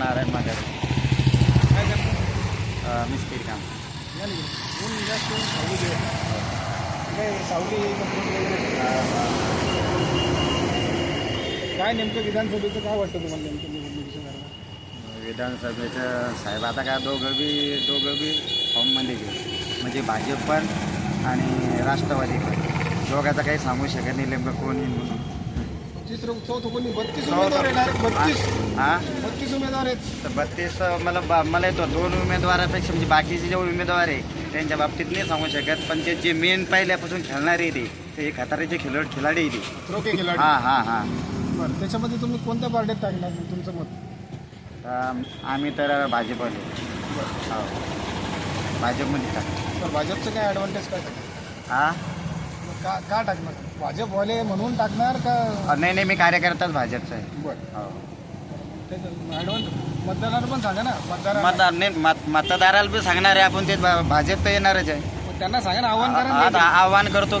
नारायण माझ्या काय करतो मिस्त्री काम. जास्त काय काय नेमकं विधानसभेचं काय वाटतं तुम्हाला नेमकं विधानसभेचं साहेब आता काय दोघं बी दोघं बी फॉर्ममध्ये घेऊ म्हणजे भाजप पण आणि राष्ट्रवादी पण. दोघाचा काही सांगू शकत नाही नेमकं कोण येईल म्हणून. चौथं कोणी बत्तीस उमेदवार आहे डायरेक्ट बत्तीस. हां? बत्तीस उमेदवार आहेत. तर बत्तीस मला बा- मला येतो दोन उमेदवारापेक्षा म्हणजे बाकीचे जे उमेदवार आहे त्यांच्या बाबतीत नाही सांगू शकत पण जे जे मेन पहिल्यापासून खेळणारे ते ते खतारीचे खेळ खिलाडी आहे ते. रोके खिलाडी हां हां हां. बरं त्याच्यामध्ये तुम्ही कोणत्या पार्टीत टाकणार तुमचं मत? आम्ही तर भाजपवाले हो. भाजपमध्ये टाकतो तर भाजपचं काय ॲडव्हान्टेज काय? टाकणार का का टाकणार? भाजपवाले म्हणून टाकणार का? नाही नाही मी कार्यकर्ताच भाजपचा आहे. बरं. हो. ॲडव्हान्स मतदारांना पण सांगा ना मतदार मतदार नाही मत मतदाराला बी सांगणार आहे आपण ते भा- भाजप तर येणारच आहे. त्यांना सांगा ना आव्हान करा. आव्हान करतो.